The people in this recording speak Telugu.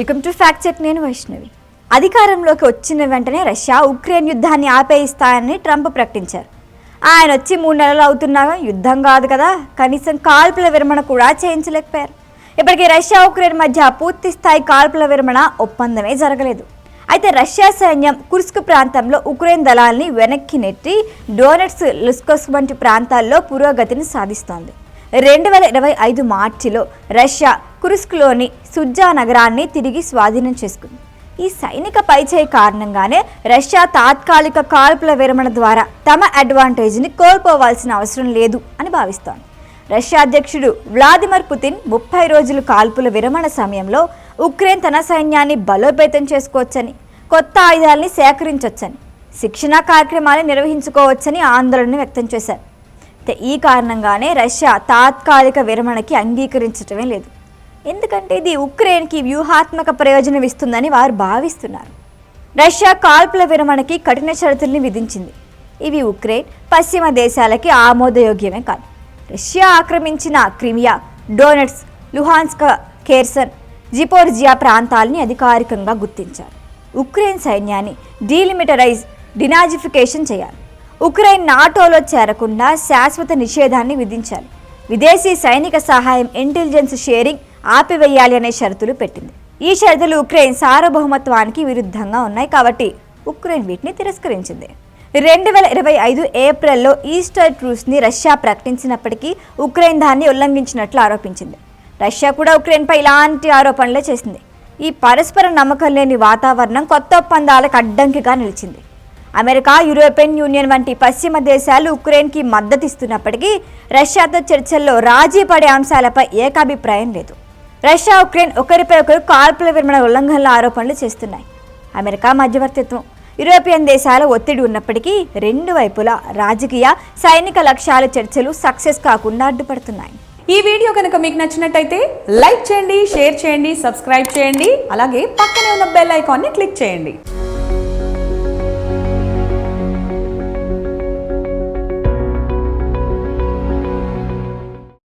వెల్కమ్ టు ఫ్యాక్ట్ చెక్ నేను వైష్ణవి. అధికారంలోకి వచ్చిన వెంటనే రష్యా ఉక్రెయిన్ యుద్ధాన్ని ఆపేయిస్తానని ట్రంప్ ప్రకటించారు. ఆయన వచ్చి మూడు నెలలు అవుతున్నా యుద్ధం కాదు కదా కనీసం కాల్పుల విరమణ కూడా చేయించలేకపోయారు. ఇప్పటికీ రష్యా ఉక్రెయిన్ మధ్య పూర్తి స్థాయి కాల్పుల విరమణ ఒప్పందమే జరగలేదు. అయితే రష్యా సైన్యం కుర్స్క్ ప్రాంతంలో ఉక్రెయిన్ దళాల్ని వెనక్కి నెట్టి డోనెట్స్ లుస్కోస్ వంటి ప్రాంతాల్లో పురోగతిని సాధిస్తోంది. రెండు వేల ఇరవై ఐదు మార్చిలో రష్యా కురుస్క్లోని సుజ్జా నగరాన్ని తిరిగి స్వాధీనం చేసుకుంది. ఈ సైనిక పైచేయి కారణంగానే రష్యా తాత్కాలిక కాల్పుల విరమణ ద్వారా తమ అడ్వాంటేజ్ని కోల్పోవాల్సిన అవసరం లేదు అని భావిస్తోంది. రష్యా అధ్యక్షుడు వ్లాదిమిర్ పుతిన్ ముప్పై రోజులు కాల్పుల విరమణ సమయంలో ఉక్రెయిన్ తన సైన్యాన్ని బలోపేతం చేసుకోవచ్చని కొత్త ఆయుధాల్ని సేకరించవచ్చని శిక్షణా కార్యక్రమాలు నిర్వహించుకోవచ్చని ఆందోళన వ్యక్తం చేశారు. ఈ కారణంగానే రష్యా తాత్కాలిక విరమణకి అంగీకరించటమే లేదు. ఎందుకంటే ఇది ఉక్రెయిన్కి వ్యూహాత్మక ప్రయోజనం ఇస్తుందని వారు భావిస్తున్నారు. రష్యా కాల్పుల విరమణకి కఠిన షరతుల్ని విధించింది. ఇవి ఉక్రెయిన్ పశ్చిమ దేశాలకి ఆమోదయోగ్యమే కాదు. రష్యా ఆక్రమించిన Crimea Donetsk Luhansk Kherson Zaporizhzhia ప్రాంతాలని అధికారికంగా గుర్తించారు. ఉక్రెయిన్ సైన్యాన్ని డీలిమిటరైజ్ డినాజిఫికేషన్ చేయాలి. ఉక్రెయిన్ నాటోలో చేరకుండా శాశ్వత నిషేధాన్ని విధించాలి విదేశీ సైనిక సహాయం ఇంటెలిజెన్స్ షేరింగ్ ఆపివేయాలి అనే షరతులు పెట్టింది. ఈ షరతులు ఉక్రెయిన్ సార్వభౌమత్వానికి విరుద్ధంగా ఉన్నాయి కాబట్టి ఉక్రెయిన్ వీటిని తిరస్కరించింది. రెండు వేల ఇరవై ఐదు ఏప్రిల్లో ఈస్టర్ ట్రూస్ని రష్యా ప్రకటించినప్పటికీ ఉక్రెయిన్ దాన్ని ఉల్లంఘించినట్లు ఆరోపించింది. రష్యా కూడా ఉక్రెయిన్పై ఇలాంటి ఆరోపణలే చేసింది. ఈ పరస్పర నమ్మకం లేని వాతావరణం కొత్త ఒప్పందాలకు అడ్డంకిగా నిలిచింది. అమెరికా యూరోపియన్ యూనియన్ వంటి పశ్చిమ దేశాలు ఉక్రెయిన్కి మద్దతిస్తున్నప్పటికీ రష్యాతో చర్చల్లో రాజీ పడే అంశాలపై ఏకాభిప్రాయం లేదు. రష్యా ఉక్రెయిన్ ఒకరిపై ఒకరు కాల్పుల విరమణ ఉల్లంఘనల ఆరోపణలు చేస్తున్నాయి. అమెరికా మధ్యవర్తిత్వం యూరోపియన్ దేశాల ఒత్తిడి ఉన్నప్పటికీ రెండు వైపులా రాజకీయ సైనిక లక్ష్యాల చర్చలు సక్సెస్ కాకుండా అడ్డుపడుతున్నాయి. ఈ వీడియో కనుక మీకు నచ్చినట్టయితే లైక్ చేయండి షేర్ చేయండి సబ్స్క్రైబ్ చేయండి అలాగే పక్కనే ఉన్న బెల్ ఐకాన్ని క్లిక్ చేయండి.